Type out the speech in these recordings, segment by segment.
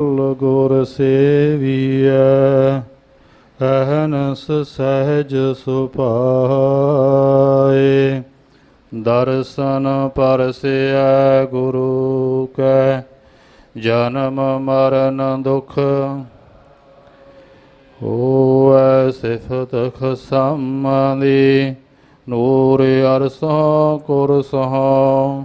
ਕੁਲ ਗੁਰ ਸੇਵੀਐ, ਅਹਨਸ ਸਹਿਜ ਸੁਭਾਏ। ਦਰਸ਼ਨ ਪਰਸਿਐ ਗੁਰੂ ਕੈ, ਜਨਮ ਮਰਨ ਦੁਖ ਹੋਵੈ ਸਿਫਤ ਖਸਮਦੀ ਨੂਰ ਅਰਸੋਂ ਕੁਰਸੋਂ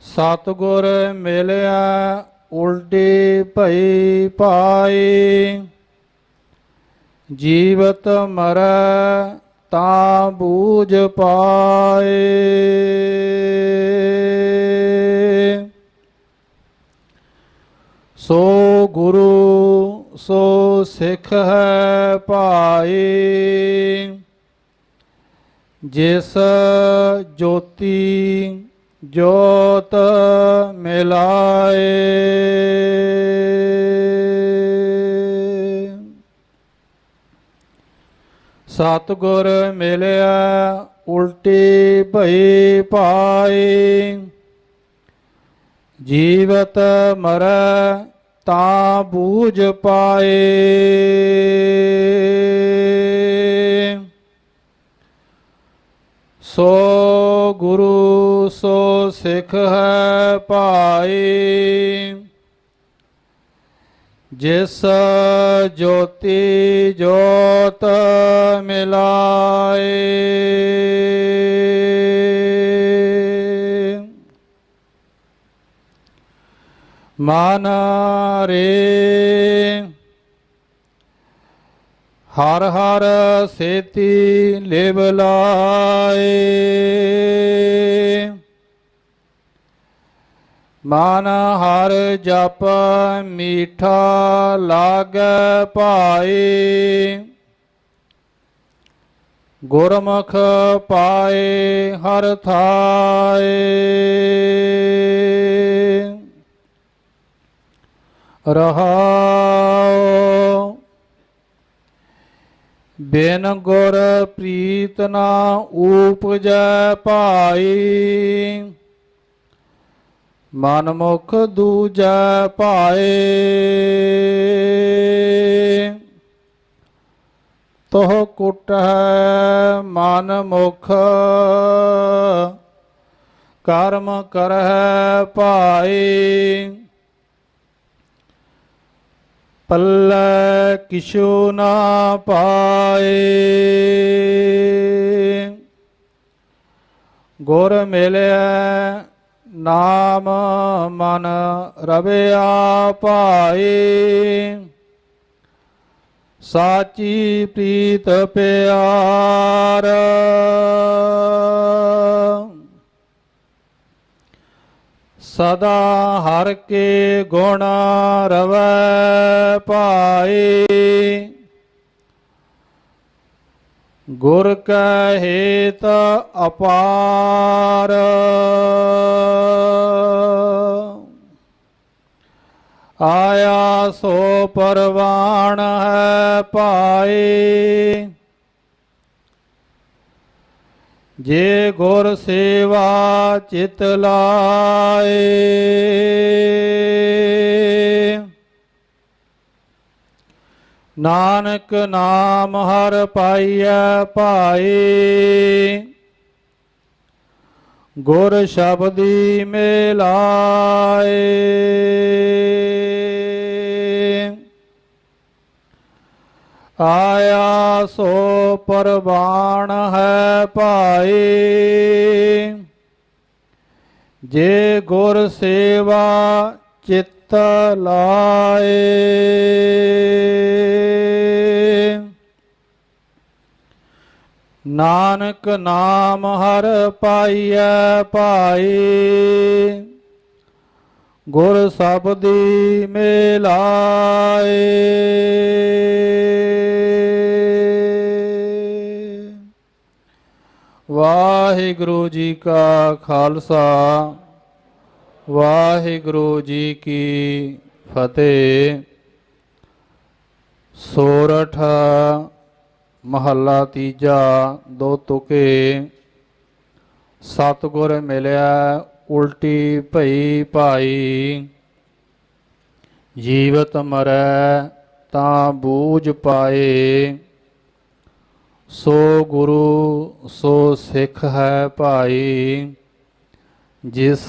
ਸਤਗੁਰ ਮਿਲਿਆ, ਉਲਟੀ ਭਈ ਪਾਈ ਜੀਵਤ ਮਰੈ ਤਾਂ ਬੂਝ ਪਾਏ। ਸੋ ਗੁਰੂ, ਸੋ ਸਿੱਖ ਹੈ ਭਾਈ। ਜਿਸ ਜੋਤੀ ਜੋਤ ਮਿਲਾਏ। ਸਤਗੁਰ ਮਿਲਿਆ ਉਲਟੀ ਭਈ ਪਾਈ ਜੀਵਤ ਮਰੈ ਤਾਂ ਬੂਝ ਪਾਏ। ਸੋ ਗੁਰੂ ਸੋ ਸਿੱਖ ਹੈ ਭਾਈ। ਜਿਸ ਜੋਤੀ ਜੋਤ ਮਿਲਾਏ। ਮਨ ਰੇ ਹਰ ਹਰ ਸੇਤੀ ਲਿਵ ਲਾਏ। ਮਨ ਹਰ ਜਪ ਮੀਠਾ ਲਾਗੈ ਭਾਈ। ਗੁਰਮੁਖ ਪਾਏ ਹਰ ਥਾਏ। ਰਹਾਉ ਬਿਨ ਗੁਰ ਪ੍ਰੀਤ ਨਾ ਊਪਜੈ ਭਾਈ। ਮਨ ਮੁਖ ਦੂਜੈ ਪਾਏ। ਤੋਹ ਕੁਟ ਹੈ ਮਨ ਮੁਖ, ਕਰਮ ਕਰਹਿ ਭਾਈ ਪੱਲੇ ਕਿਛੂ ਨਾ ਪਾਏ। ਗੁਰ ਮਿਲਿਆ ਨਾਮ ਮਨ ਰਵਿਆ ਭਾਈ ਸਾਚੀ ਪ੍ਰੀਤ ਪਿਆਰ। ਸਦਾ ਹਰ ਕੇ ਗੁਣ ਰਵੈ ਭਾਈ ਗੁਰ ਕੈ ਹੇਤ ਅਪਾਰ। ਆਇਆ ਸੋ ਪਰਵਾਣ ਹੈ ਪਾਏ ਜੇ ਗੁਰ ਸੇਵਾ ਚਿਤ ਲਾਏ। ਨਾਨਕ ਨਾਮ ਹਰ ਪਾਈਐ ਭਾਏ ਗੁਰ ਸ਼ਬਦੀ ਮਿਲਾਏ। ਆਇਆ ਸੋ ਪਰਵਾਣ ਹੈ ਭਾਏ ਜੇ ਗੁਰ ਸੇਵਾ ਚਿੱਤ ਲਾਏ। ਨਾਨਕ ਨਾਮ ਹਰ ਪਾਈਐ ਭਾਈ। ਗੁਰ ਸਬਦੀ ਮਿਲਾਏ। ਵਾਹਿਗੁਰੂ ਜੀ ਕਾ ਖਾਲਸਾ। ਵਾਹਿਗੁਰੂ ਜੀ ਕੀ ਫਤਿਹ। ਸੋਰਠ, ਮਹੱਲਾ ਤੀਜਾ, ਦੋ ਤੁਕੇ। ਸਤਗੁਰ ਮਿਲਿਆ, ਉਲਟੀ ਭਈ ਭਾਈ। ਜੀਵਤ ਮਰੈ, ਤਾਂ ਬੂਝ ਪਾਏ। ਸੋ ਗੁਰੂ, ਸੋ ਸਿੱਖ ਹੈ ਭਾਈ। ਜਿਸ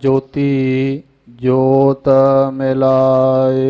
ਜੋਤੀ ਜੋਤ ਮਿਲਾਏ।